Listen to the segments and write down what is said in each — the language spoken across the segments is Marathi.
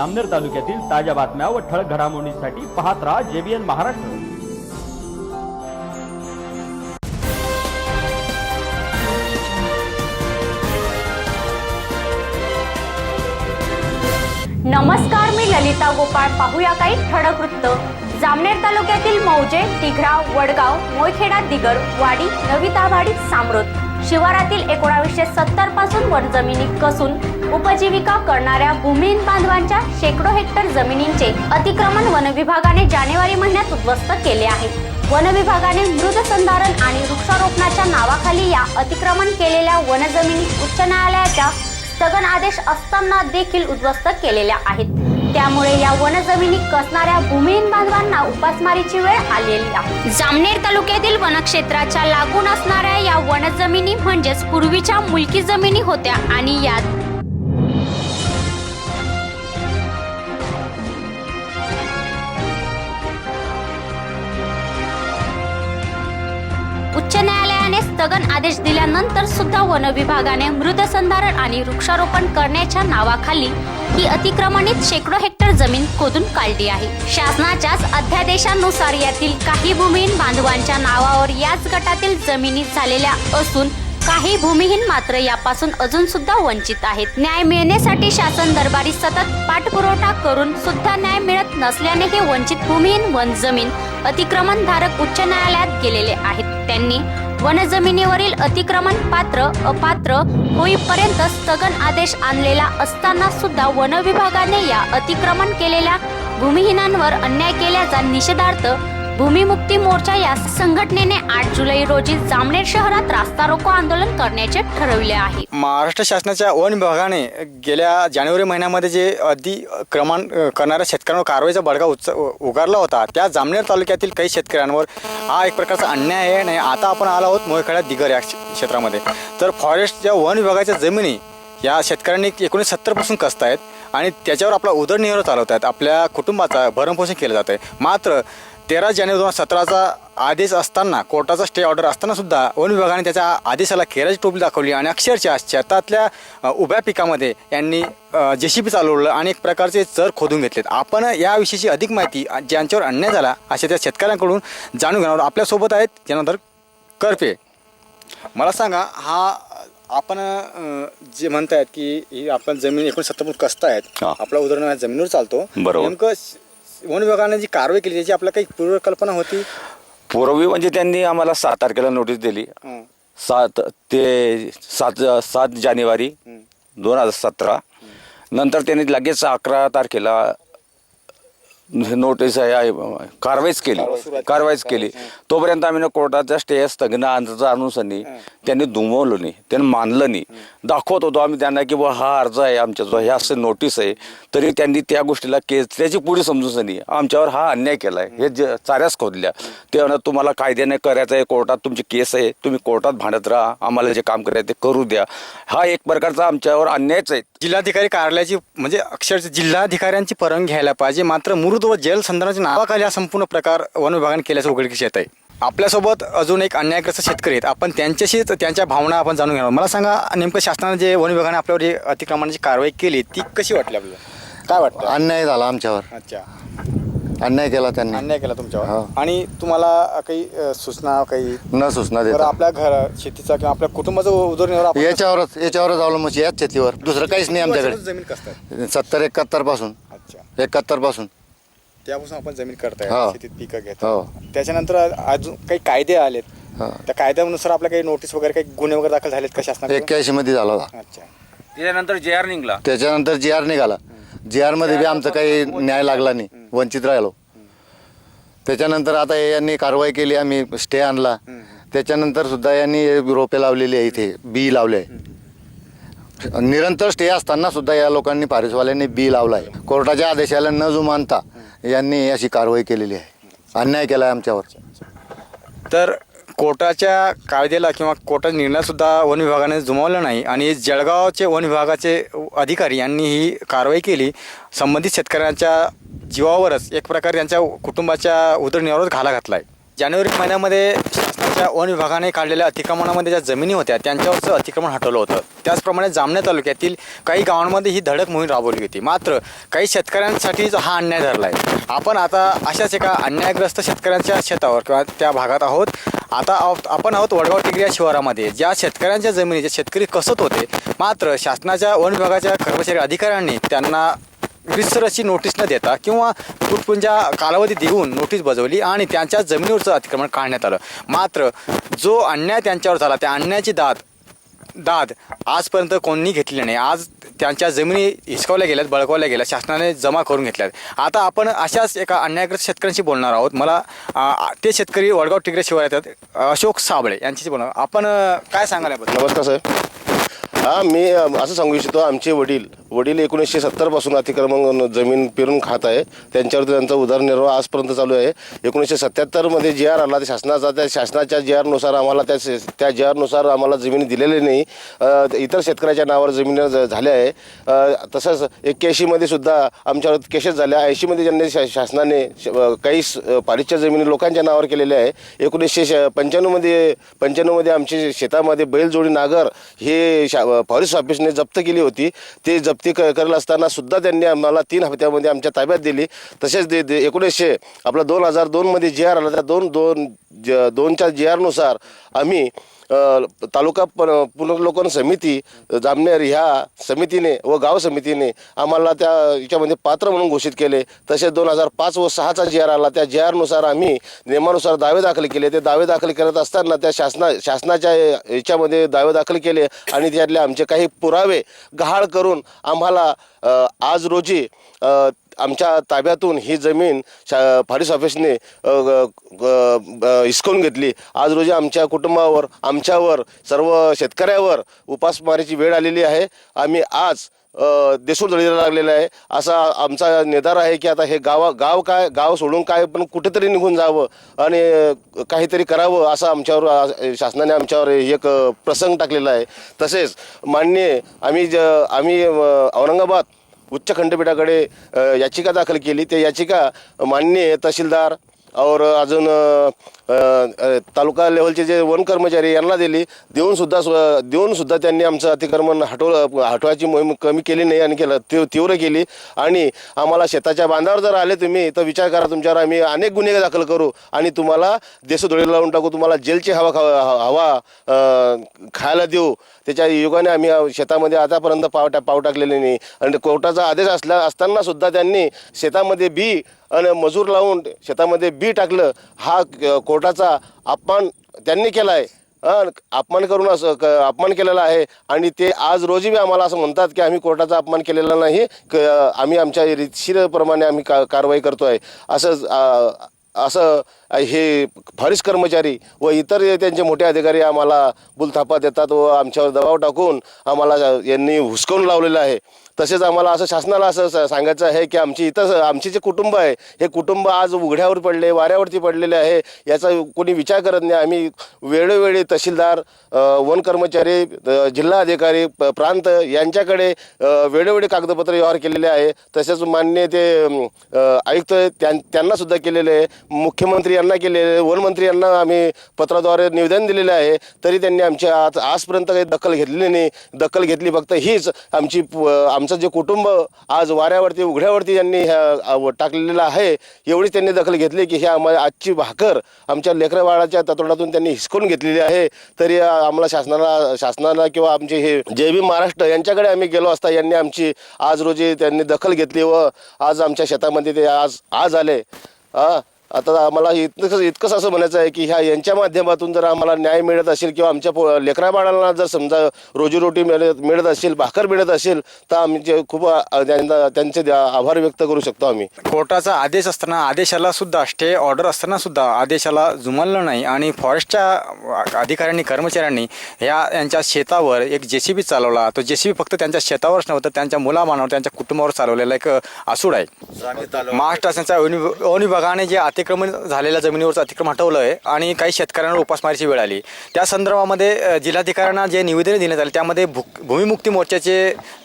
जामनेर तालुक्यातील ताज्या बातम्या व ठळक घडामोडींसाठी पाहत राहा जेबीएन महाराष्ट्र. नमस्कार मी ललिता गोपाळ. पाहूया काही ठळक वृत्त. जामनेर तालुक्यातील मौजे तिघरा वडगाव मोयखेडा दिगर वाडी नवी दाभाडी शिवारातील एकोणावीसशे सत्तरपासून वनजमिनी कसून उपजीविका करणाऱ्या भूमिहीन बांधवांच्या शेकडो हेक्टर जमिनींचे अतिक्रमण वन विभागाने जानेवारी महिन्यात उद्ध्वस्त केले आहे. वन विभागाने आणि वृक्षारोपणाच्या नावाखाली या अतिक्रमण केलेल्या वनजमिनी उच्च न्यायालयाच्या स्थगन आदेश असताना देखील उद्ध्वस्त केलेल्या आहेत. त्यामुळे या वनजमिनी कसणाऱ्या भूमिहीन बांधवांना उपासमारीची वेळ आलेली आहे. जामनेर तालुक्यातील वनक्षेत्राच्या लागून असणाऱ्या या वनजमिनी म्हणजेच पूर्वीच्या मुलकी जमिनी होत्या आणि यात स्थगन आदेश दिल्यानंतर सुद्धा वन विभागाने मृदसंधारण आणि वृक्षारोपण करण्याच्या नावाखाली ही अतिक्रमणित शेकडो हेक्टर जमीन खोदून काढली आहे. शासनाच्याच अध्यादेशानुसार यातील काही भूमिहीन बांधवांच्या नावावर याच गटातील जमिनी झालेल्या असून काही भूमिहीन मात्र यापासून अजून सुद्धा वंचित आहेत. न्याय मिळण्यासाठी शासन दरबारी सतत पाठपुरवठा करून सुद्धा न्याय मिळत नसल्याने हे वंचित भूमिहीन वन जमीन अतिक्रमण धारक उच्च न्यायालयात गेलेले आहेत. त्यांनी वनजमिनीवरील अतिक्रमण पात्र अपात्र होईपर्यंत स्थगन आदेश आणलेला असताना सुद्धा वन विभागाने या अतिक्रमण केलेल्या भूमिहीनांवर अन्याय केल्याचा निषेधार्थ भूमिमुक्ती मोर्चा या संघटनेने आठ जुलै रोजी जामनेर शहरात रास्ता रोको आंदोलन करण्याचे ठरविले आहे. महाराष्ट्र शासनाच्या वन विभागाने गेल्या जानेवारी महिन्यामध्ये जे अतिक्रमण अ, करणाऱ्या शेतकऱ्यांवर कारवाईचा बडगा उगारला होता त्या जामनेर तालुक्यातील काही शेतकऱ्यांवर हा एक प्रकारचा अन्याय आहे नाही आता आपण आलो आहोत मोहखेडा दिगर या क्षेत्रामध्ये. तर फॉरेस्टच्या वन विभागाच्या जमिनी या शेतकऱ्यांनी एकोणीस सत्तरपासून कसत आहेत आणि त्याच्यावर आपला उदरनिर्वाह चालवत आहेत आपल्या कुटुंबाचा भरणपोषण केलं जात आहे मात्र तेरा जानेवारी दोन हजार सतराचा आदेश असताना कोर्टाचा स्टे ऑर्डर असताना सुद्धा वन विभागाने त्याच्या आदेशाला खेळाची टोपली दाखवली आणि अक्षरशः शेतातल्या उभ्या पिकामध्ये यांनी जे सी पी चालवलं आणि एक प्रकारचे चर खोदून घेतलेत आपण याविषयीची अधिक माहिती ज्यांच्यावर अन्याय झाला अशा त्या शेतकऱ्यांकडून जाणून घेणार. आपल्यासोबत आहेत त्यानंतर करपे मला सांगा हा आपण जे म्हणतायत की आपण जमीन एकूण सत्तर कसत आहेत हा. आपला उदाहरण जमिनीवर चालतो बरोबर. नेमकं वन विभागाने जी कारवाई केली त्याची आपल्याला काही पूर्वकल्पना होती? पूर्वी म्हणजे त्यांनी आम्हाला सात तारखेला नोटीस दिली. हं. सात ते सात सात जानेवारी दोन हजार सतरा. नंतर त्यांनी लगेच अकरा तारखेला नोटीस आहे आहे, कारवाईच केली. कारवाईच केली. तोपर्यंत आम्ही ना कोर्टाच्या स्टे स्थगन अनुसारनी त्यांनी दुमवलं नाही. त्यांनी मानलं नाही. दाखवत होतो आम्ही त्यांना की बुवा हा अर्ज आहे आमच्या जो हे असं नोटीस आहे. तरी त्यांनी त्या गोष्टीला केस त्याची पुढे समजून नाही. आमच्यावर हा अन्याय केलाय. हे जे चाऱ्याच खोदल्या. ते तुम्हाला कायद्याने करायचं आहे कोर्टात तुमची केस आहे तुम्ही कोर्टात भांडत राहा आम्हाला जे काम करायचं ते करू द्या. हा एक प्रकारचा आमच्यावर अन्यायच आहे. जिल्हाधिकारी कार्यालयाची म्हणजे अक्षरशः जिल्हाधिकाऱ्यांची परवानगी घ्यायला पाहिजे. मात्र मृद व जलसंधारणाच्या नावाखाली हा संपूर्ण प्रकार वन विभागाने केल्याचं उघडकीस येत आहे. आपल्यासोबत अजून एक अन्यायग्रस्त शेतकरी आहेत. आपण त्यांच्याशीच त्यांच्या भावना आपण जाणून घेणार मला सांगा नेमकं शासनाने जे वन विभागाने आपल्यावर जे अतिक्रमणाची कारवाई केली ती कशी वाटली आपल्याला? काय वाटतं? अन्याय झाला आमच्यावर. अच्छा. अन्याय केला त्यांनी. अन्याय केला तुमच्यावर? हो. आणि तुम्हाला काही अ, सूचना काही? न सूचना बरं देता आपल्या घर शेतीचा किंवा आपल्या कुटुंबाचं उदरनिर्वाह आपण- याच्यावरच याच्यावरच अवलंबून याच शेतीवर. दुसरं काहीच नाही वर्षापासून आमच्याकडे. जमीन कसतात सत्तर एकाहत्तरपासून अच्छा. एकाहत्तरपासून त्यापासून आपण जमीन करताय हो. शेतीत पिकं घेतो हो. त्याच्यानंतर अजून काही कायदे आलेत. हा. त्या कायद्यानुसार आपल्या काही नोटीस वगैरे काही गुन्हे वगैरे दाखल झालेत का शासनाकडे एक्क्याऐंशी मध्ये झाला होता. अच्छा. त्याच्यानंतर जे आर निघला. त्याच्यानंतर जी आर निघाला. जी आरमध्ये बी आमचं काही न्याय लागला नाही. वंचित राहिलो. त्याच्यानंतर आता हे यांनी कारवाई केली आम्ही स्टे आणला. त्याच्यानंतर सुद्धा यांनी रोपे लावलेली आहे इथे बी लावले आहे. निरंतर स्टे असताना सुद्धा या लोकांनी पारिसवाल्यांनी बी लावलाय. कोर्टाच्या आदेशाला न जुमानता यांनी अशी कारवाई केलेली आहे. अन्याय केला आहे आमच्यावर. तर कोर्टाच्या कायद्याला किंवा कोर्टाचा निर्णयसुद्धा वन विभागाने जुमावला नाही आणि जळगावचे वन विभागाचे अधिकारी यांनी ही कारवाई केली. संबंधित शेतकऱ्यांच्या जीवावरच एक प्रकारे त्यांच्या कुटुंबाच्या उदरनिर्वाहावर घाला घातला आहे जानेवारी महिन्यामध्ये त्या वन विभागाने काढलेल्या अतिक्रमणामध्ये ज्या जमिनी होत्या त्यांच्यावरचं अतिक्रमण हटवलं होतं. त्याचप्रमाणे जामण्या तालुक्यातील काही गावांमध्ये ही धडक मोहीम राबवली होती. मात्र काही शेतकऱ्यांसाठी हा अन्याय धरला आहे आपण आता अशाच एका अन्यायग्रस्त शेतकऱ्यांच्या शेतावर किंवा त्या भागात आहोत. आता आहोत- आपण आहोत वडगाव टिगरी या शिवारामध्ये. ज्या शेतकऱ्यांच्या जमिनीचे शेतकरी कसत होते मात्र शासनाच्या वन विभागाच्या कर्मचारी अधिकाऱ्यांनी त्यांना विसर नोटीस न देता किंवा तुटपुंजा कालावधी देऊन नोटीस बजावली आणि त्यांच्या जमिनीवरचं अतिक्रमण काढण्यात आलं. मात्र जो अन्याय त्यांच्यावर झाला त्या अन्यायाची दाद दाद आजपर्यंत कोणी घेतली नाही. आज त्यांच्या जमिनी हिसकावल्या गेल्यात बळकावल्या गेल्या शासनाने जमा करून घेतल्यात. आता आपण अशाच एका अन्यायग्रस्त शेतकऱ्यांशी बोलणार आहोत. मला ते शेतकरी वडगाव टिगरे शिवाय येतात अशोक साबळे यांच्याशी बोलणार आपण काय सांगाल याबद्दल? नमस्कार साहेब हा मी अ, असं सांगू इच्छितो आमचे वडील वडील एकोणीसशे सत्तरपासून अतिक्रमण जमीन पेरून खात आहे. त्यांच्यावरती त्यांचा उदरनिर्वाह आजपर्यंत चालू आहे. एकोणीसशे सत्याहत्तरमध्ये जे आर आला त्या शासनाचा त्या शासनाच्या जे आरनुसार आम्हाला त्या त्या जे आरनुसार आम्हाला जमिनी दिलेली नाही. इतर शेतकऱ्याच्या नावावर जमीन ज- झाल्या आहे. तसंच एक्क्याऐंशीमध्ये सुद्धा आमच्यावर केसेस झाल्या. ऐंशीमध्ये ज्यांनी शा शासनाने काही स- जमिनी लोकांच्या नावावर केलेल्या आहे. एकोणीसशे श- पंच्याण्णवमध्ये पंच्याण्णवमध्ये आमची शेतामध्ये बैलजोडी नागर हे शा फॉरेस्ट ऑफिसने जप्त केली होती. ते जप्ती क करत असताना सुद्धा त्यांनी आम्हाला तीन हप्त्यामध्ये आमच्या ताब्यात दिली. तसेच दे दे- एकोणीसशे आपला दोन हजार दोनमध्ये जे आर आला त्या दोन दोन ज दोनच्या जे आरनुसार आम्ही तालुका पुनर्लोकन समिती जामनेर ह्या समितीने व गाव समितीने आम्हाला त्या याच्यामध्ये पात्र म्हणून घोषित केले. तसेच दोन हजार पाच व सहाचा जी आर आला त्या जी आरनुसार आम्ही नियमानुसार दावे दाखल केले. ते दावे दाखल करत असताना त्या शासना शासनाच्या याच्यामध्ये दावे दाखल केले आणि त्यातले आमचे काही पुरावे गहाळ करून आम्हाला आज रोजी आमच्या ताब्यातून ही जमीन शा फारिस ऑफिसने ग- ग- हिसकावून घेतली. आज रोजी आमच्या कुटुंबावर आमच्यावर सर्व शेतकऱ्यावर उपासमारीची वेळ आलेली आहे. आम्ही आज अ, देसूळ जळीला लागलेला आहे. असा आमचा निर्धार आहे की आता हे गावा गाव काय गाव सोडून काय पण कुठेतरी निघून जावं आणि काहीतरी करावं असं आमच्यावर शासनाने आमच्यावर एक प्रसंग टाकलेला आहे. तसेच मान्य आम्ही ज आम्ही औरंगाबाद उच्च खंडपीठाकडे याचिका दाखल केली. ते याचिका मान्य तहसीलदार और अजून तालुका लेवलचे जे वन कर्मचारी यांना दिली. देऊन सुद्धा देऊन सुद्धा त्यांनी आमचं अतिक्रमण हटवलं हटवायची मोहीम कमी केली नाही आणि केलं तीव तीव्र केली. आणि आम्हाला शेताच्या बांधावर जर आले तुम्ही तर विचार करा तुमच्यावर आम्ही अनेक गुन्हे दाखल करू. आणि तुम्हाला देशोधडीला लावून टाकू तुम्हाला जेलची हवा खा हवा खायला देऊ. त्याच्या युगाने आम्ही शेतामध्ये आतापर्यंत पाव टा पाव टाकलेले नाही. आणि कोर्टाचा आदेश असला असताना सुद्धा त्यांनी शेतामध्ये बी आणि मजूर लावून शेतामध्ये बी टाकलं. हा कोर्टाचा अपमान त्यांनी केला आहे. अपमान करून असं क- अपमान केलेला आहे. आणि ते आज रोजी बी आम्हाला असं म्हणतात की आम्ही कोर्टाचा अपमान केलेला नाही. क आम्ही आमच्या रीतशीरप्रमाणे आम्ही का कारवाई करतो आहे असं असं हे फॉरेस्ट कर्मचारी व इतर त्यांचे मोठे अधिकारी आम्हाला बुलथापा देतात व आमच्यावर दबाव टाकून आम्हाला यांनी हुसकवून लावलेलं आहे. तसेच आम्हाला असं शासनाला असं स- सांगायचं आहे की आमची इथं आमचे जे कुटुंब आहे हे कुटुंब आज उघड्यावर पडले वाऱ्यावरती पडलेले आहे याचा कोणी विचार करत नाही. आम्ही वेळोवेळी तहसीलदार वन कर्मचारी जिल्हा अधिकारी प्रांत यांच्याकडे वेळोवेळी कागदपत्र व्यवहार केलेले आहे. तसेच मान्य ते आयुक्त त्यां त्यांना सुद्धा केलेले आहे. मुख्यमंत्री यांना केलेले वनमंत्री यांना आम्ही पत्राद्वारे निवेदन दिलेलं आहे. तरी त्यांनी आमच्या आज आजपर्यंत काही दखल घेतलेली नाही. दखल घेतली फक्त हीच आमची प- आमचं जे कुटुंब आज वाऱ्यावरती उघड्यावरती यांनी ह्या टाकलेलं आहे एवढीच त्यांनी दखल घेतली की ह्या आम्हाला आजची भाकर आमच्या लेकरवाळाच्या ततोडातून त्यांनी हिसकून घेतलेली आहे. तरी आम्हाला शासनाला शासनाला किंवा आमचे हे जे बी महाराष्ट्र यांच्याकडे आम्ही गेलो असता यांनी आमची आज रोजी त्यांनी दखल घेतली व आज आमच्या शेतामध्ये ते आज आज आले. हा आता आम्हाला इतकंच इतकंच असं म्हणायचं आहे की ह्या यांच्या माध्यमातून जर आम्हाला न्याय मिळत असेल किंवा आमच्या पो लेकराबाळांना जर समजा रोजीरोटी मिळत मिळत असेल भाकर मिळत असेल तर आमचे खूप त्यांना त्यांचे द्या- आभार व्यक्त करू शकतो आम्ही. कोर्टाचा आदेश असताना आदेशाला सुद्धा स्टे ऑर्डर असताना सुद्धा आदेशाला जुमानलं नाही आणि फॉरेस्टच्या अधिकाऱ्यांनी कर्मचाऱ्यांनी या यांच्या शेतावर एक जे सी बी चालवला. तो जे सी बी फक्त त्यांच्या शेतावरच नव्हतं त्यांच्या मुलामानावर त्यांच्या कुटुंबावर चालवलेला एक असूड आहे. महाराष्ट्र शासनाच्या वन विभागाने जे अतिक्रमण झालेल्या जमिनीवरचं अतिक्रमण हटवलं आहे आणि काही शेतकऱ्यांवर उपासमारीची वेळ आली. त्या संदर्भामध्ये जिल्हाधिकाऱ्यांना जे निवेदन देण्यात आले त्यामध्ये भू भूमिमुक्ती मोर्चाचे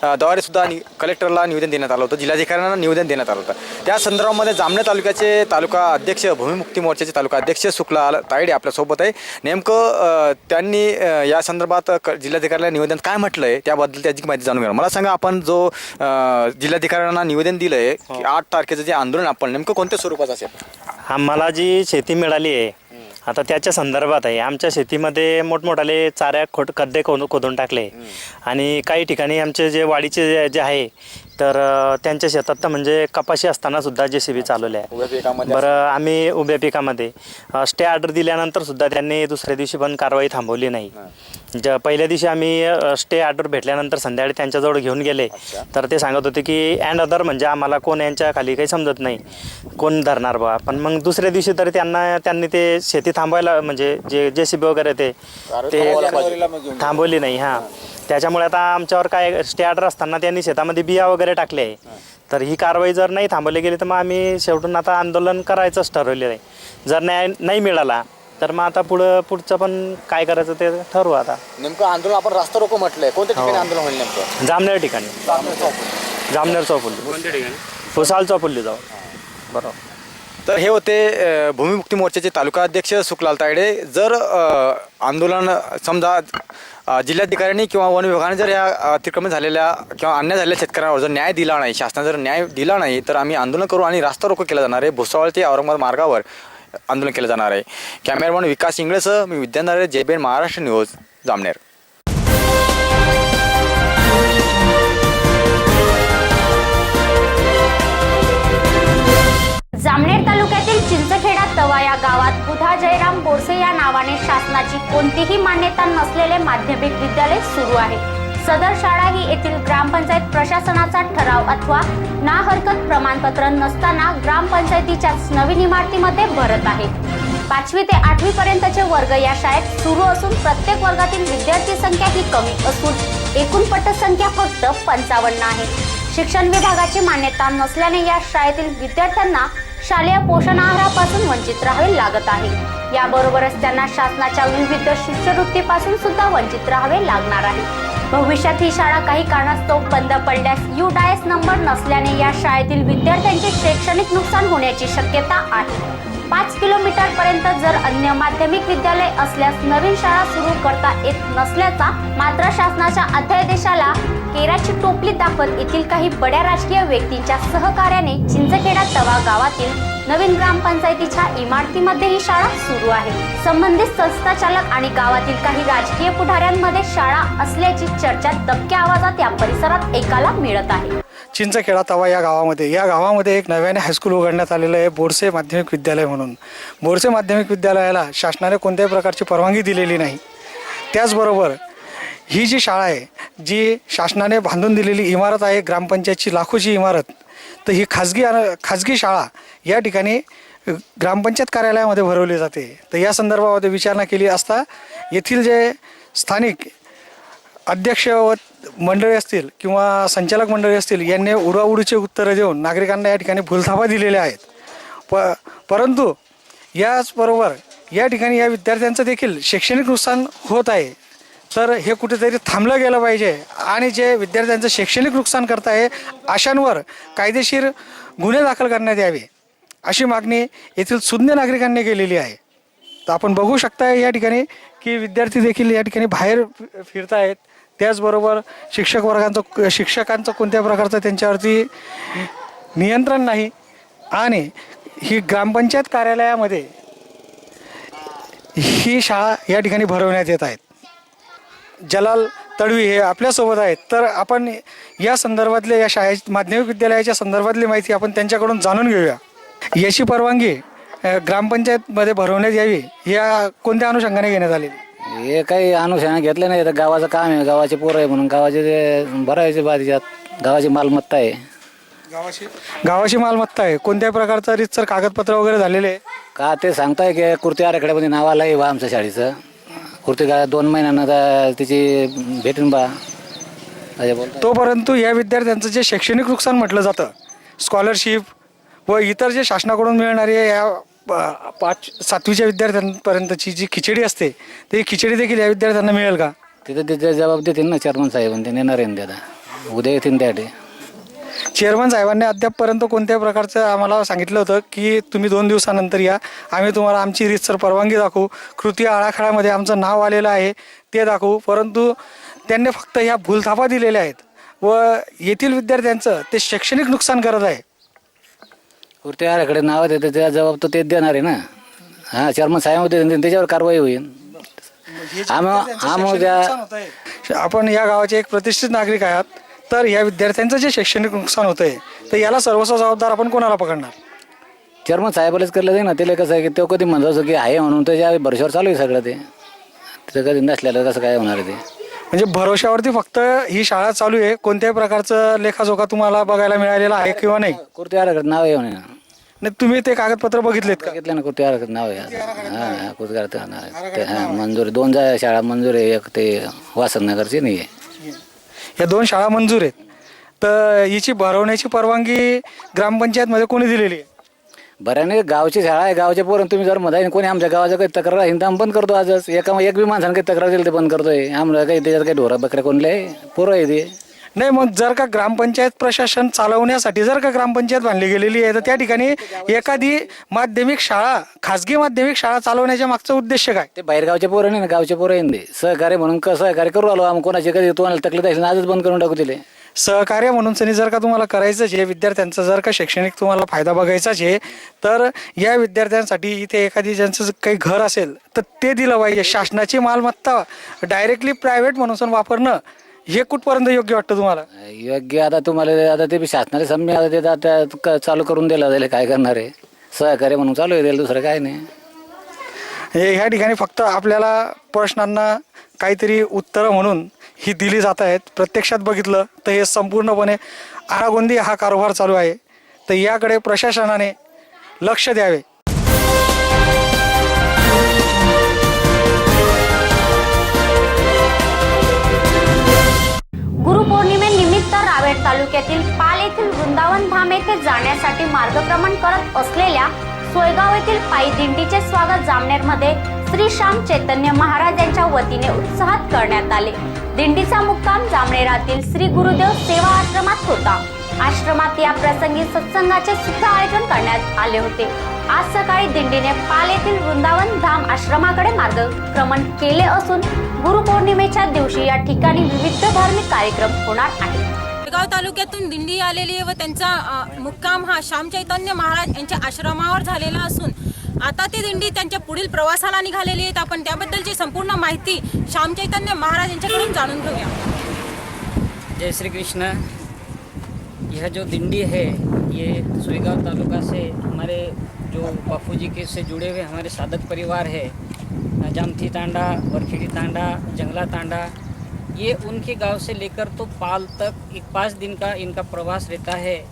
अ, द्वारे सुद्धा नि- कलेक्टरला निवेदन देण्यात आलं होतं जिल्हाधिकाऱ्यांना निवेदन देण्यात आलं होतं. त्या संदर्भामध्ये जामनेर तालुक्याचे तालुका अध्यक्ष भूमिमुक्ती मोर्चाचे तालुका अध्यक्ष सुखलाल तायडे आपल्यासोबत आहे. नेमकं त्यांनी या संदर्भात क- जिल्हाधिकाऱ्याला निवेदन काय म्हटलं आहे त्याबद्दल त्याची माहिती जाणून घेणार. मला सांगा आपण जो जिल्हाधिकाऱ्यांना निवेदन दिलं आहे की आठ तारखेचं जे आंदोलन आपण नेमकं कोणत्या स्वरूपाचं असेल? आम्हाला जी शेती मिळाली आहे आता त्याच्या संदर्भात आहे. आमच्या शेतीमध्ये मोठमोठाले चाऱ्या खोट खड्डे खोद खोदून टाकले. आणि काही ठिकाणी आमचे जे वाडीचे जे जे आहे तर अ, त्यांच्या शेतात तर म्हणजे कपाशी असताना सुद्धा जे सी बी चालवले उभ्या आहे पिकामध्ये बरं आम्ही उभ्या पिकामध्ये स्टे ऑर्डर दिल्यानंतर सुद्धा त्यांनी दुसऱ्या दिवशी पण कारवाई थांबवली नाही. ज्या पहिल्या दिवशी आम्ही स्टे ऑर्डर भेटल्यानंतर संध्याकाळी त्यांच्याजवळ घेऊन गेले. तर ते सांगत होते की अँड अदर म्हणजे आम्हाला कोण यांच्या खाली काही समजत नाही. कोण धरणार बा? पण मग दुसऱ्या दिवशी तरी त्यांना त्यांनी ते शेती थांबवायला म्हणजे जे जे सी बी वगैरे ते ते थांबवली नाही हां. त्याच्यामुळे आता आमच्यावर काय स्टे ऑर्डर असताना त्यांनी शेतामध्ये बिया वगैरे टाकले. आहे तर ही कारवाई जर नाही थांबवली गेली तर मग आम्ही शेवटून आता आंदोलन करायचंच ठरवलेलं आहे. जर न्याय नाही मिळाला तर मग आता पुढं पुढचं पण काय करायचं ते ठरवू आता. नेमकं आंदोलन आपण रास्ता रोको म्हटलंय. कोणत्या ठिकाणी आंदोलन होईल नेमकं? जामनेर ठिकाणी. जामनेर चौफुल्ली कोणत्या ठिकाणी? भुसाल चौफुल्ली जाऊ. बरोबर. तर हे होते अ, भूमिमुक्ती मोर्चाचे तालुका अध्यक्ष सुखलाल तायडे. जर अ, आंदोलन समजा अ, जिल्हाधिकाऱ्यांनी किंवा वन विभागाने जर या अतिक्रमण झालेल्या किंवा अन्याय झालेल्या शेतकऱ्यांवर जर न्याय दिला नाही शासनाने जर न्याय दिला नाही तर आम्ही आंदोलन करू आणि रास्ता रोको केला जाणार आहे. भुसावळ ते औरंगाबाद मार्गावर आंदोलन केलं जाणार आहे. कॅमेरामॅन विकास इंगळेसह मी विद्यानारे जेबेन महाराष्ट्र न्यूज जामनेर. जामनेर तालुक्यातील चिंचखेड तवा या गावात बुधा जयराम बोरसे या नावाने शासनाची कोणतीही मान्यता नसलेले माध्यमिक विद्यालय सुरू आहे. सदर शाळा ही येथील ग्रामपंचायत प्रशासनाचा ठराव अथवा ना हरकत प्रमाणपत्र नसताना ग्रामपंचायतीच्याच नवीन इमारतीमध्ये भरत आहे. पाचवी ते आठवी पर्यंतचे वर्ग या शाळेत सुरू असून प्रत्येक वर्गातील विद्यार्थी संख्या ही कमी असून एकूण पटसंख्या फक्त पंचावन्न आहे. शिक्षण विभागाची मान्यता नसल्याने या शाळेतील विद्यार्थ्यांना शालेय पोषण आहारापासून वंचित राहावे लागत आहे. याबरोबरच त्यांना शासनाच्या विविध शिष्यवृत्तीपासून सुद्धा वंचित राहावे लागणार आहे. भविष्यात ही शाळा काही कारणास्तव बंद पडल्यास यू डायस नंबर नसल्याने या शाळेतील विद्यार्थ्यांचे शैक्षणिक नुकसान होण्याची शक्यता आहे. पाच किलोमीटर पर्यंत जर अन्य माध्यमिक विद्यालय असल्यास नवीन शाळा सुरू करता येत नसल्याचा मात्र शासनाच्या अध्यादेशाला केराची टोपली दाखवत येथील काही बड्या राजकीय व्यक्तींच्या सहकार्याने चिंचखेडा तवा गावातील नवीन ग्रामपंचायतीच्या इमारतीमध्ये ही शाळा सुरू आहे. संबंधित संस्था चालक आणि गावातील काही राजकीय पुढाऱ्यांमध्ये शाळा असल्याची चर्चा दबक्या आवाजात या परिसरात ऐकायला मिळत आहे. चिंचखेडा तवा या गावामध्ये. या गावामध्ये एक नव्याने हायस्कूल उघडण्यात आलेलं आहे बोरसे माध्यमिक विद्यालय म्हणून. बोरसे माध्यमिक विद्यालयाला शासनाने कोणत्याही प्रकारची परवानगी दिलेली नाही. त्याचबरोबर ही जी शाळा आहे जी शासनाने बांधून दिलेली इमारत आहे ग्रामपंचायतची लाखोची इमारत तर ही खाजगी खाजगी शाळा या ठिकाणी ग्रामपंचायत कार्यालयामध्ये भरवली जाते. तर या संदर्भामध्ये विचारणा केली असता येथील जे स्थानिक अध्यक्ष व मंडळी असतील किंवा संचालक मंडळी असतील यांनी उडवाउडीचे उत्तरं देऊन नागरिकांना या ठिकाणी भूलथापा दिलेल्या आहेत. प परंतु याचबरोबर या ठिकाणी या विद्यार्थ्यांचं देखील शैक्षणिक नुकसान होत आहे. तर हे कुठेतरी थांबलं गेलं पाहिजे आणि जे विद्यार्थ्यांचं शैक्षणिक नुकसान करत आहे अशांवर कायदेशीर गुन्हे दाखल करण्यात यावे अशी मागणी येथील सुज्ञ नागरिकांनी केलेली आहे. तर आपण बघू शकता या ठिकाणी की विद्यार्थी देखील या ठिकाणी बाहेर फिरत फिरतायत. त्याचबरोबर शिक्षक वर्गांचं शिक्षकांचं कोणत्या प्रकारचं त्यांच्यावरती नियंत्रण नाही आणि ही ग्रामपंचायत कार्यालयामध्ये ही शाळा या ठिकाणी भरवण्यात येत आहेत. जलाल तडवी हे आपल्यासोबत आहेत. तर आपण या संदर्भातले या शाळे माध्यमिक विद्यालयाच्या संदर्भातली माहिती आपण त्यांच्याकडून जाणून घेऊया. याची परवानगी ग्रामपंचायतमध्ये भरवण्यात यावी या कोणत्या अनुषंगाने घेण्यात आलेली? हे काही अनुषंगाने घेतलं नाही. तर गावाचं काम आहे. गावाचे पोरं आहे म्हणून गावाचे ते भरायचे बाधितात गावाची मालमत्ता आहे. गावाची? गावाची मालमत्ता आहे. कोणत्या प्रकारचं रितसर कागदपत्र वगैरे झालेले आहे? का ते सांगताय की कृती आराखड्यामध्ये नाव आलं आहे बा आमच्या शाळेचं. कृती का दोन महिन्यानं आता तिची भेटून बा. असे बोलतो तो परंतु या विद्यार्थ्यांचं जे शैक्षणिक नुकसान म्हटलं जातं स्कॉलरशिप व इतर जे शासनाकडून मिळणारे या पाच सातवीच्या विद्यार्थ्यांपर्यंतची जी खिचडी असते ती खिचडी देखील या विद्यार्थ्यांना मिळेल का? तिथं तिथे जबाब देतील ना चेअरमन साहेब ते नेणार आहे ना आता उद्या येतील त्यासाठी. चेअरमन साहेबांनी अद्यापपर्यंत कोणत्याही प्रकारचं आम्हाला सांगितलं होतं की तुम्ही दोन दिवसानंतर या आम्ही तुम्हाला आमची रीतसर परवानगी दाखवू. कृती आराखड्यामध्ये आमचं नाव आलेलं आहे ते दाखवू. परंतु त्यांनी फक्त ह्या भूलथापा दिलेल्या आहेत व येथील विद्यार्थ्यांचं ते शैक्षणिक नुकसान करत आहे. कुर्ते आराकडे नाव देते त्याचा जबाब तर तेच देणार आहे ना. हां चेअरमन साहेब होते त्याच्यावर कारवाई होईल. आम्ही आम्ही उद्या आपण या गावाचे एक प्रतिष्ठित नागरिक आहात तर या विद्यार्थ्यांचं जे शैक्षणिक नुकसान होतं आहे तर याला सर्वस्व जबाबदार आपण कोणाला पकडणार? चेअरमन साहेबालाच करलं जाईल ना त्याला कसं आहे की तो कधी म्हणत की आहे म्हणून त्याच्या भरोश्यावर चालू आहे सगळं ते. तिथं कधी नसल्याला कसं काय होणार आहे ते. म्हणजे भरोशावरती फक्त ही शाळा चालू आहे कोणत्याही प्रकारचं लेखाजोखा तुम्हाला बघायला मिळालेला आहे किंवा नाही? कुर्ते आराकडे नाव आहे म्हणे. नाही तुम्ही ते कागदपत्र बघितलेत का? बघितलं ना कुर्ते आराकडे नाव आहे? हां नाव हां मंजूर. दोन जा शाळा मंजूर आहे एक ते वासनगरची नाही आहे. या दोन शाळा मंजूर आहेत. तर हिची भरवण्याची परवानगी ग्रामपंचायतमध्ये कोणी दिलेली आहे? नाही गावची शाळा आहे गावच्या पोरं तुम्ही जर म्हणता कोणी आमच्या गावाचं काही तक्रार आहे तर आम्ही बंद करतो आजच. एका एक बी माणसाने काही तक्रार दिली ते बंद करतोय. आम्हाला काही त्याच्यात काही ढोरा बकऱ्या कोणले? पोरं आहे ते नाही मग जर का ग्रामपंचायत प्रशासन चालवण्यासाठी जर का ग्रामपंचायत बांधली गेलेली आहे तर त्या ठिकाणी एखादी माध्यमिक शाळा खाजगी माध्यमिक शाळा चालवण्याच्या मागचा उद्देश काय? ते बाहेरगावचे पोरं नाही ना गावचे पोरं आहे ना ते. सहकार्य म्हणून कसं सहकार्य करू आलो आम्ही. कोणाची कधी तुम्हाला तकलीफ आहे आजच बंद करून टाकू दिले सहकार्य म्हणून सनी जर का तुम्हाला करायचंच आहे विद्यार्थ्यांचा जर का शैक्षणिक तुम्हाला फायदा बघायचाच आहे तर या विद्यार्थ्यांसाठी इथे एखादी ज्यांचं काही घर असेल तर ते दिलं पाहिजे. शासनाची मालमत्ता डायरेक्टली प्रायव्हेट म्हणून वापरणं हे कुठपर्यंत योग्य वाटतं तुम्हाला? योग्य आता तुम्हाला आता ते बी शासनाला समजे आता ते आता क- चालू करून दिलं त्याला काय करणार आहे? सहकार्य म्हणून चालू आहे दुसरं काय नाही. हे ह्या ठिकाणी फक्त आपल्याला प्रश्नांना काहीतरी उत्तरं म्हणून ही दिली जात आहेत. प्रत्यक्षात बघितलं तर हे संपूर्णपणे आरागोंदी हा कारभार चालू आहे. तर याकडे प्रशासनाने लक्ष द्यावे. तालुक्यातील पाल येथील वृंदावन धाम येथे जाण्यासाठी मार्गक्रमण करत असलेल्या सोयगाव येथील पायी दिंडीचे स्वागत जामनेरमध्ये श्री श्याम चैतन्य महाराज यांच्या वतीने उत्साहात करण्यात आले. दिंडीचा मुक्काम जामनेरातील श्री गुरुदेव सेवा आश्रमात होता. आश्रमात या प्रसंगी सत्संगाचे सुद्धा आयोजन करण्यात आले होते. आज सकाळी दिंडीने पाल येथील वृंदावन धाम आश्रमाकडे मार्गक्रमण केले असून गुरुपौर्णिमेच्या दिवशी या ठिकाणी विविध धार्मिक कार्यक्रम होणार आहेत. गाव तालुक्यातून दिंडी आलेली आहे व त्यांचा मुक्काम हा श्याम चैतन्य महाराज यांच्या आश्रमावर झालेला असून आता ती दिंडी त्यांच्या पुढील प्रवासाला निघालेली आहेत आपण त्याबद्दलची संपूर्ण माहिती श्याम चैतन्य महाराज यांच्याकडून जाणून घेऊया. जय श्री कृष्ण यह जो दिंडी है ये सुईगांव तालुका से हमारे जो बापू जी के से जुड़े हुए हमारे साधक परिवार है जामथी तांडा वरखेड़ी तांडा जंगला तांडा ये उनके गाँव से लेकर तो पाल तक एक पाँच दिन का इनका प्रवास रहता है।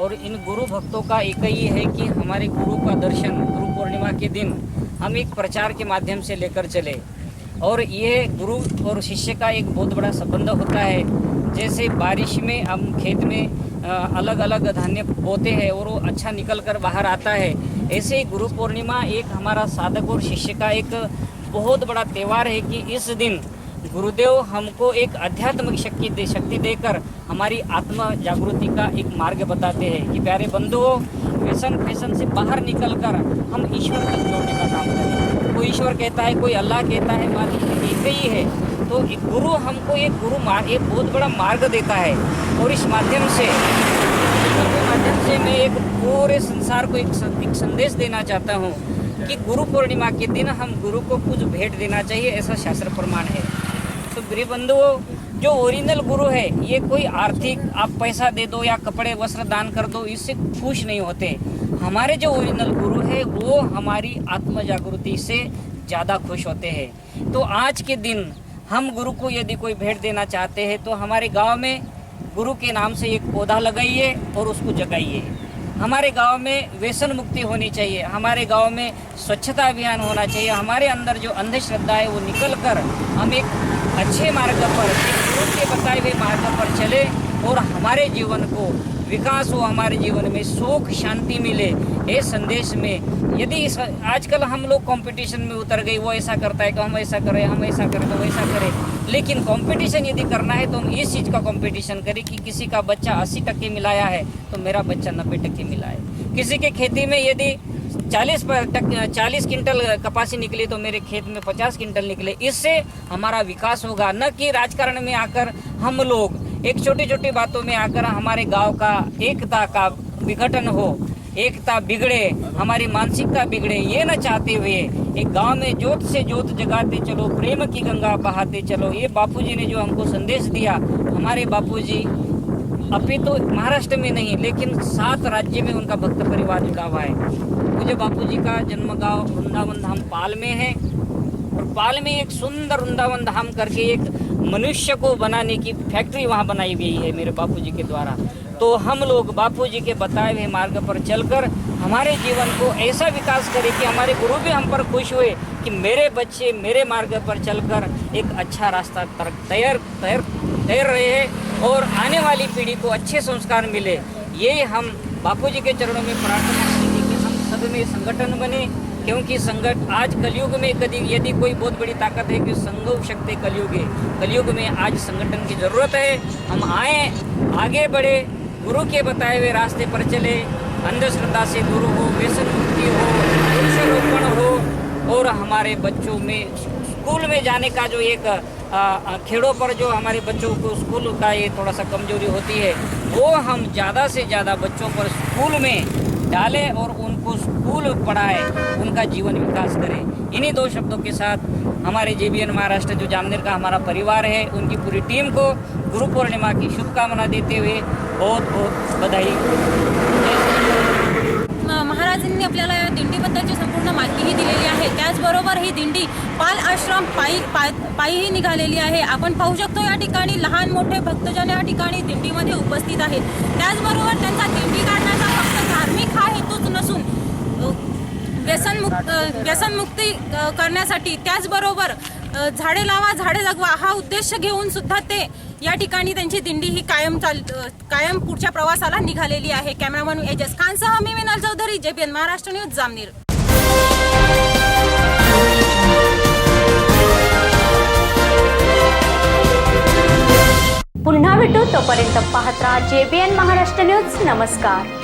और इन गुरु भक्तों का एक ही है कि हमारे गुरु का दर्शन, गुरु पूर्णिमा के दिन हम एक प्रचार के माध्यम से लेकर चले। और ये गुरु और शिष्य का एक बहुत बड़ा संबंध होता है। जैसे बारिश में हम खेत में अलग अलग धान्य बोते हैं और वो अच्छा निकल कर बाहर आता है। ऐसे ही गुरु पूर्णिमा एक हमारा साधक और शिष्य का एक बहुत बड़ा त्यौहार है कि इस दिन गुरुदेव हमको एक आध्यात्मिक शक्ति दे, शक्ति देकर हमारी आत्म जागृति का एक मार्ग बताते हैं कि प्यारे बंधुओं फ़ैशन फ़ैशन से बाहर निकलकर हम ईश्वर तक जोड़ने का काम करें। कोई ईश्वर कहता है, कोई अल्लाह कहता है मालिक एक ही है। तो एक गुरु हमको एक गुरु मार्ग एक बहुत बड़ा मार्ग देता है। और इस माध्यम से माध्यम से मैं एक पूरे संसार को एक संदेश देना चाहता हूँ कि गुरु पूर्णिमा के दिन हम गुरु को कुछ भेंट देना चाहिए, ऐसा शास्त्र प्रमाण है। तो गृह बंधुओं, जो ओरिजिनल गुरु है, ये कोई आर्थिक आप पैसा दे दो या कपड़े, वस्त्र दान कर दो, इससे खुश नहीं होते। हमारे जो ओरिजिनल गुरु है, वो हमारी आत्म जागृति से ज़्यादा खुश होते हैं। तो आज के दिन हम गुरु को यदि कोई भेंट देना चाहते हैं तो हमारे गाँव में गुरु के नाम से एक पौधा लगाइए और उसको जगाइए। हमारे गाँव में व्यसन मुक्ति होनी चाहिए। हमारे गाँव में स्वच्छता अभियान होना चाहिए। हमारे अंदर जो अंधश्रद्धा है, वो निकल कर हम एक अच्छे मार्ग पर एक गुरु के बताए हुए मार्ग पर चले और हमारे जीवन को विकास हो, हमारे जीवन में सुख, शांति मिले, ये संदेश में। यदि आजकल हम लोग कंपटीशन में उतर गए, वो ऐसा करता है कि हम ऐसा करें, हम ऐसा करें तो वैसा करें। लेकिन कंपटीशन यदि करना है तो हम इस चीज़ का कंपटीशन करें कि किसी का बच्चा अस्सी टक्के मिलाया है तो मेरा बच्चा नब्बे टक्के मिला है। किसी के खेती में यदि चालीस चालीस क्विंटल कपासी निकली तो मेरे खेत में पचास क्विंटल निकले। इससे हमारा विकास होगा, न कि राजकारण में आकर हम लोग, एक छोटी छोटी बातों में आकर हमारे गाँव का एकता का विघटन हो, एकता बिगड़े, हमारी मानसिकता बिगड़े, ये न चाहते हुए एक गाँव में जोत से जोत जगाते चलो, प्रेम की गंगा बहाते चलो। ये बापूजी ने जो हमको संदेश दिया, हमारे बापूजी अभी तो महाराष्ट्र में नहीं, लेकिन सात राज्य में उनका भक्त परिवार जुड़ा हुआ है। मुझे बापूजी का जन्म गाँव वृंदावन धाम पाल में है और पाल में एक सुंदर वृंदावन धाम करके एक मनुष्य को बनाने की फैक्ट्री वहाँ बनाई गई है मेरे बापू जी के द्वारा। तो हम लोग बापू जी के बताए हुए मार्ग पर चलकर हमारे जीवन को ऐसा विकास करें कि हमारे गुरु भी हम पर खुश हुए कि मेरे बच्चे मेरे मार्ग पर चलकर एक अच्छा रास्ता तर- तैर तैर रहे हैं। और आने वाली पीढ़ी को अच्छे संस्कार मिले, ये हम बापू जी के चरणों में प्रार्थना करेंगे कि हम सब में संगठन बने, क्योंकि संगठ आज कलयुग में कभी यदि कोई बहुत बड़ी ताकत है कि संगव शक्ति कलयुग है कलयुग में आज संगठन की ज़रूरत है। हम आए, आगे बढ़े, गुरु के बताए हुए रास्ते पर चले, अंधश्रद्धा से दूर हो, व्यसन मुक्ति हो, वृक्षारोपण हो, और हमारे बच्चों में, स्कूल में जाने का जो एक खेड़ों पर जो हमारे बच्चों को स्कूल का ये थोड़ा सा कमजोरी होती है वो हम ज़्यादा से ज़्यादा बच्चों पर स्कूल में डालें और उनको स्कूल पढ़ाएं उनका जीवन विकास करें। इन्हीं दो शब्दों के साथ हमारे जे महाराष्ट्र जो जामनेर का हमारा परिवार है उनकी पूरी टीम को गुरु पूर्णिमा की शुभकामना देते हुए बहुत बहुत बधाई। म- आपल्याला या दिंडीबद्दलची संपूर्ण माहितीही दिलेली आहे. त्याचबरोबर ही दिंडी पाल आश्रम पायी पाय पायीही निघालेली आहे. आपण पाहू शकतो या ठिकाणी लहान मोठे भक्तजन या ठिकाणी दिंडीमध्ये उपस्थित आहेत. त्याचबरोबर त्यांचा दिंडी काढण्याचा फक्त धार्मिक हा हेतूच नसून व्यसनमुक्त व्यसनमुक्ती करण्यासाठी त्याचबरोबर झाडे लावा झाडे जगवा हा उद्देश घेऊन सुद्धा ते या ठिकाणी त्यांची दिंडी ही कायम चाल कायम पुढच्या प्रवासाला निघालेली आहे. कॅमेरामॅन एजस खानसह मी मिनाल चौधरी जेपीएन महाराष्ट्र न्यूज जामनेर. पुन्हा भेटू तोपर्यंत पाहत राहा जेबीएन महाराष्ट्र न्यूज. नमस्कार.